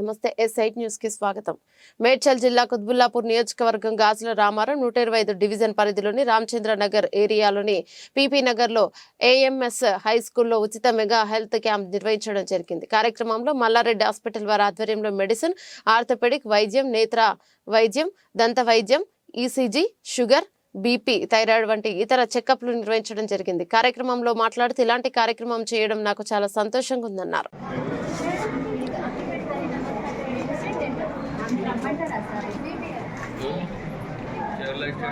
నమస్తే. Yes eight న్యూస్కి స్వాగతం. మేడ్చల్ జిల్లా కుత్బుల్లాపూర్ నియోజకవర్గం గాజుల రామారం నూట ఇరవై ఐదు డివిజన్ పరిధిలోని రామచంద్ర నగర్ ఏరియాలోని పీపీ నగర్లో ఏఎంఎస్ హై స్కూల్లో ఉచిత మెగా హెల్త్ క్యాంప్ నిర్వహించడం జరిగింది. కార్యక్రమంలో మల్లారెడ్డి హాస్పిటల్ వారి ఆధ్వర్యంలో మెడిసిన్ ఆర్థోపెడిక్ వైద్యం నేత్ర వైద్యం దంత వైద్యం ఈసీజీ షుగర్ బీపీ థైరాయిడ్ వంటి ఇతర చెకప్లు నిర్వహించడం జరిగింది. కార్యక్రమంలో మాట్లాడుతూ ఇలాంటి కార్యక్రమం చేయడం నాకు చాలా సంతోషంగా ఉందన్నారు.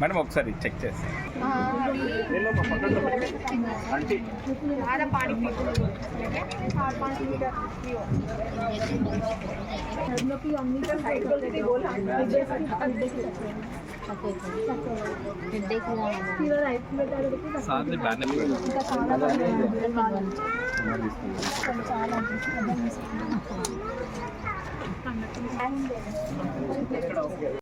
మేడం ఒకసారి చెక్ చేసి. బ్యానర్ ఇక్కడ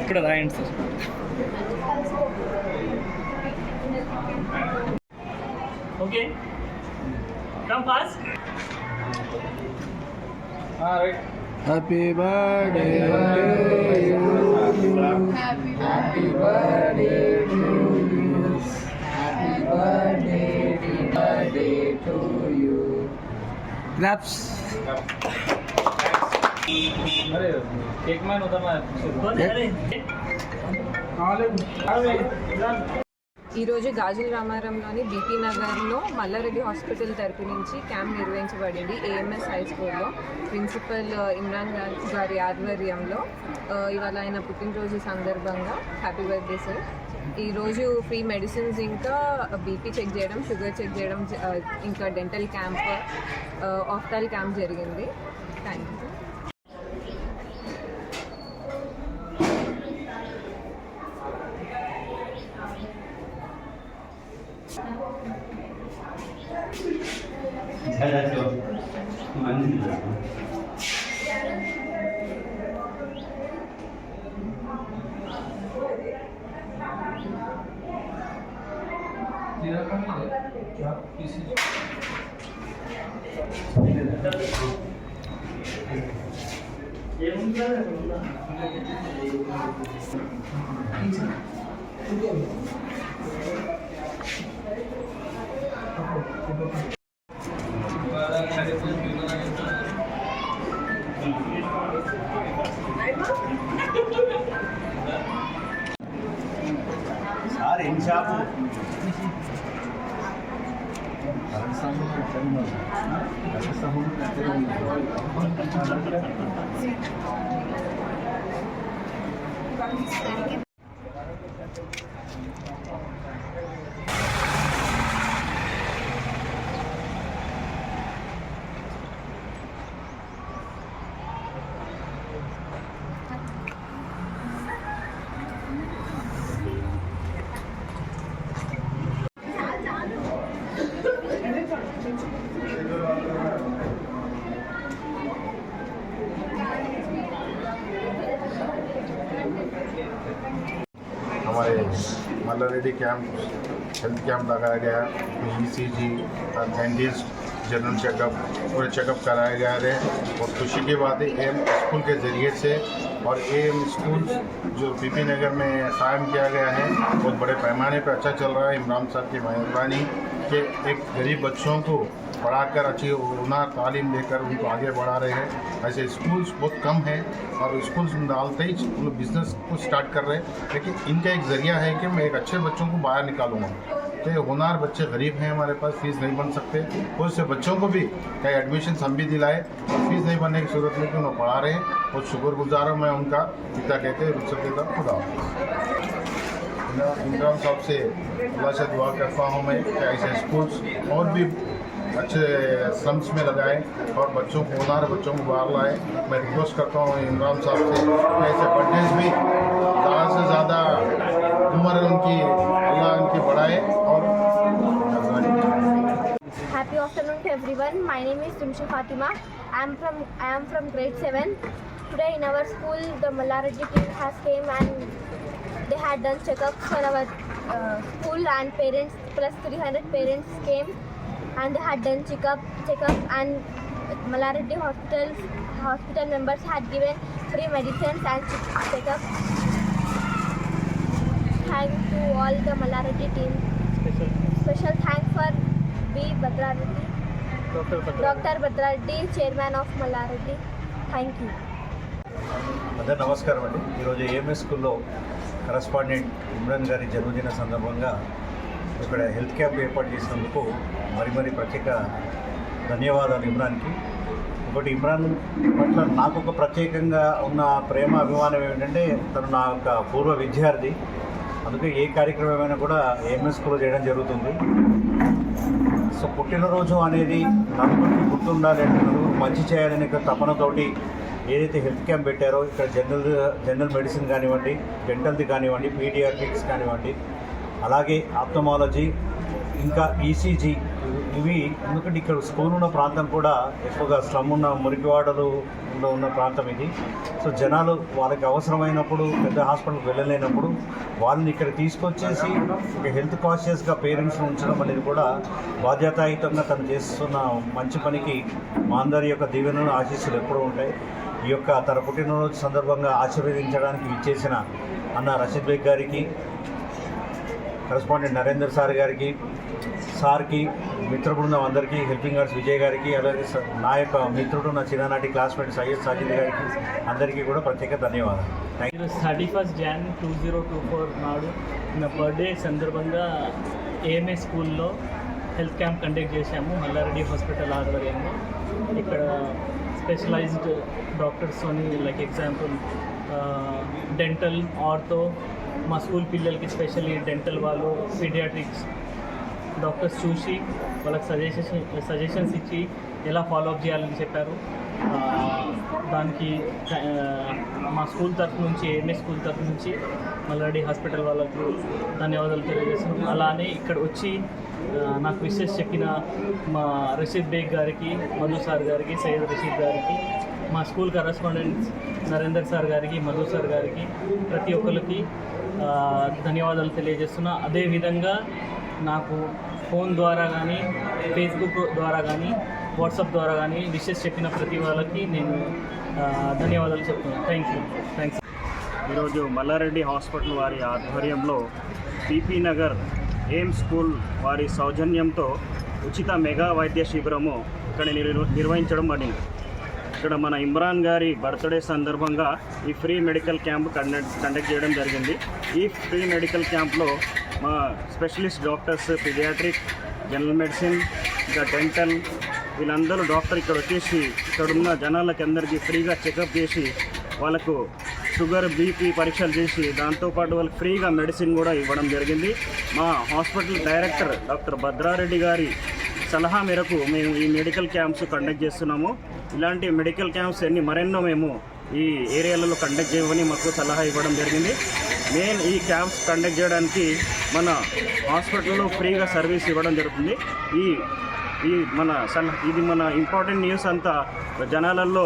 ఇక్కడ రాయండి Oke. Okay compass Happy birthday to you. Happy birthday, birthday to you. Claps. you. Claps. अरे केक मैन होता मैं Go there. ఈరోజు గాజుల రామారంలోని బీపీ నగర్లో మల్లారెడ్డి హాస్పిటల్ తరపు నుంచి క్యాంప్ నిర్వహించబడింది ఏఎంఎస్ హై స్కూల్లో ప్రిన్సిపల్ ఇమ్రాన్ గా- గారి ఆధ్వర్యంలో ఆ, ఇవాళ ఆయన పుట్టినరోజు సందర్భంగా హ్యాపీ బర్త్డే సార్ ఈరోజు ఫ్రీ మెడిసిన్స్ ఇంకా బీపీ చెక్ చేయడం షుగర్ చెక్ చేయడం జ- ఆ, ఇంకా డెంటల్ క్యాంప్ ఆఫ్టాల్ క్యాంప్ జరిగింది థ్యాంక్ యూ 잘하죠. 맞는 거야. 얘 혼자는 그런다. 혼자 괜찮은데 이거. 괜찮아. సార్ ఎన్ని shop current Reddy camp, health camp लगाया गया E C G dentist general checkup, पूरे चेकअप कराए जा रहे हैं। और खुशी की बात है एम स्कूल के ज़रिए से और एम स्कूल जो पीपी नगर में कायम किया गया है, बहुत बड़े पैमाने पर अच्छा चल रहा है। इमरान साहब की मेहरबानी के एक गरीब बच्चों को पढ़ाकर अच्छी हुनर तालीम देकर उनको आगे बढ़ा रहे हैं। ऐसे स्कूल्स बहुत कम हैं और स्कूल्स में डालते ही लोग बिज़नेस को स्टार्ट कर रहे हैं। लेकिन इनका एक ज़रिया है कि मैं एक अच्छे बच्चों को बाहर निकालूँगा। तो ये होनार बच्चे गरीब हैं हमारे पास फ़ीस नहीं बन सकते। बहुत से बच्चों को भी कई एडमिशन हम भी दिलाए। और फ़ीस नहीं बनने की सूरत में कि उन्हें पढ़ा रहे हैं। बहुत शुक्रगुजार हूँ मैं उनका। पिता कहते हैं, रुचक देता खुदा इमरान साहब से अल्लाह से दुआ करता हूँ मैं ऐसे स्कूल्स और भी अच्छे स्लम्स में लगाएँ और बच्चों को होनार बच्चों को बाहर लाएँ मैं रिक्वेस्ट करता हूँ इमरान साहब से ऐसे बर्थडेज भी ज़्यादा से ज़्यादा उम्र उनकी अल्लाह उनकी बढ़ाए और Happy afternoon to everyone. My name is Tumshi Fatima. I am from I am from grade 7. Today in our school the Malareddy team has came and they had done checkups for our uh, school and parents plus 300 parents came and they had done checkup checkup and Malareddy hospitals hospital members had given free medicines and check- checkup. Thank to all the Malareddy team. Special thanks for B. Badrareddy, Dr. Badrareddy, Chairman of Malareddy. Thank you. అందరు నమస్కారం అండి ఈరోజు AMS స్కూల్లో correspondent Imran గారి జన్మదిన సందర్భంగా ఇక్కడ health camp ఏర్పాటు చేసినందుకు మరి మరి ప్రత్యేక ధన్యవాదాలు ఇమ్రాన్కి. ఒకటి ఇమ్రాన్ పట్ల నాకు ఒక ప్రత్యేకంగా ఉన్న ప్రేమ అభిమానం ఏమిటంటే తను నా యొక్క పూర్వ విద్యార్థి. అందుకే ఏ కార్యక్రమమైనా కూడా ఏఎంఎస్ చేయడం జరుగుతుంది. సో పుట్టినరోజు అనేది నలుగురికి గుర్తుండాలి అంటున్నారు మంచి చేయాలనే తపనతోటి ఏదైతే హెల్త్ క్యాంప్ పెట్టారో ఇక్కడ జనరల్ జనరల్ మెడిసిన్ కానివ్వండి డెంటల్ది కానివ్వండి పీడియాట్రిక్స్ కానివ్వండి అలాగే ఆప్టమాలజీ ఇంకా ఈసీజీ ఇవి ఎందుకంటే ఇక్కడ స్కూల్ ఉన్న ప్రాంతం కూడా ఎక్కువగా స్లమ్ ఉన్న మురికివాడలు ఉన్న ప్రాంతం ఇది. సో జనాలు వాళ్ళకి అవసరమైనప్పుడు పెద్ద హాస్పిటల్కి వెళ్ళలేనప్పుడు వాళ్ళని ఇక్కడ తీసుకొచ్చేసి ఒక హెల్త్ కాన్షియస్గా పేరెంట్స్ని ఉంచడం అనేది కూడా బాధ్యతాయుతంగా తను చేస్తున్న మంచి పనికి మా అందరి యొక్క దీవెనలు ఆశీస్సులు ఎప్పుడూ ఉంటాయి. ఈ యొక్క తన పుట్టినరోజు సందర్భంగా ఆశీర్వదించడానికి ఇచ్చేసిన అన్న రషీద్ బేగ్ గారికి కరెస్పాండెంట్ నరేందర్ సార్ గారికి సార్కి మిత్ర బృందం అందరికీ హెల్పింగ్ ఆర్ట్స్ విజయ్ గారికి అలాగే నా యొక్క మిత్రుడు నా చిన్ననాటి క్లాస్మేట్ సయ్యద్ సాజిద్ గారికి అందరికీ కూడా ప్రత్యేక ధన్యవాదాలు. Thirty first Jan two zero two four నాడు నా బర్త్డే సందర్భంగా ఏఎంఏ స్కూల్లో హెల్త్ క్యాంప్ కండక్ట్ చేశాము మల్లారెడ్డి హాస్పిటల్ ఆధ్వర్యంలో. ఇక్కడ స్పెషలైజ్డ్ డాక్టర్స్తోని లైక్ ఎగ్జాంపుల్ డెంటల్ ఆర్థో మా స్కూల్ పిల్లలకి స్పెషల్లీ డెంటల్ వాళ్ళు పీడియాట్రిక్స్ డాక్టర్స్ చూసి వాళ్ళకి సజెషన్ సజెషన్స్ ఇచ్చి ఎలా ఫాలో అప్ చేయాలని చెప్పారు. దానికి మా స్కూల్ తరఫు నుంచి ఏఎంఏ స్కూల్ తరఫు నుంచి మల్లాడి హాస్పిటల్ వాళ్ళకు ధన్యవాదాలు తెలియజేస్తున్నాం. అలానే ఇక్కడ వచ్చి నాకు విషెస్ చెప్పిన మా రషీద్ బేగ్ గారికి మధు సార్ గారికి సయ్యద్ రషీద్ గారికి మా స్కూల్ కరస్పాండెంట్స్ నరేందర్ సార్ గారికి మధు సార్ గారికి ప్రతి ఒక్కరికి ధన్యవాదాలు తెలియజేస్తున్నా. అదేవిధంగా నాకు ఫోన్ ద్వారా కానీ ఫేస్బుక్ ద్వారా కానీ వాట్సాప్ ద్వారా కానీ విషెస్ చెప్పిన ప్రతి వాళ్ళకి నేను ధన్యవాదాలు చెప్తున్నాను థ్యాంక్ యూ థ్యాంక్స్ ఈరోజు మల్లారెడ్డి హాస్పిటల్ వారి ఆధ్వర్యంలో పీపీ నగర్ ఎయిమ్స్ స్కూల్ వారి సౌజన్యంతో ఉచిత మెగా వైద్య శిబిరము ఇక్కడ నిర్వహించడం పడింది ఇక్కడ మన ఇమ్రాన్ గారి బర్త్డే సందర్భంగా ఈ free medical camp conduct conduct చేయడం జరిగింది. ఈ ఫ్రీ మెడికల్ క్యాంప్లో మా specialist doctors pediatric general medicine ఇంకా డెంటల్ వీళ్ళందరూ డాక్టర్ ఇక్కడ వచ్చేసి ఇక్కడ ఉన్న జనాలకి అందరికీ ఫ్రీగా చెకప్ చేసి వాళ్ళకు షుగర్ బీపీ పరీక్షలు చేసి దాంతోపాటు వాళ్ళకి ఫ్రీగా మెడిసిన్ కూడా ఇవ్వడం జరిగింది. మా హాస్పిటల్ డైరెక్టర్ డాక్టర్ భద్రారెడ్డి గారి సలహా మేరకు మేము ఈ మెడికల్ క్యాంప్స్ కండక్ట్ చేస్తున్నాము. ఇలాంటి మెడికల్ క్యాంప్స్ ఎన్ని మరెన్నో మేము ఈ ఏరియాలలో కండక్ట్ చేయమని మాకు సలహా ఇవ్వడం జరిగింది. మెయిన్ ఈ క్యాంప్స్ కండక్ట్ చేయడానికి మన హాస్పిటల్లో ఫ్రీగా సర్వీస్ ఇవ్వడం జరుగుతుంది. ఈ ఈ మన సలహా ఇది మన ఇంపార్టెంట్ న్యూస్ అంతా జనాలలో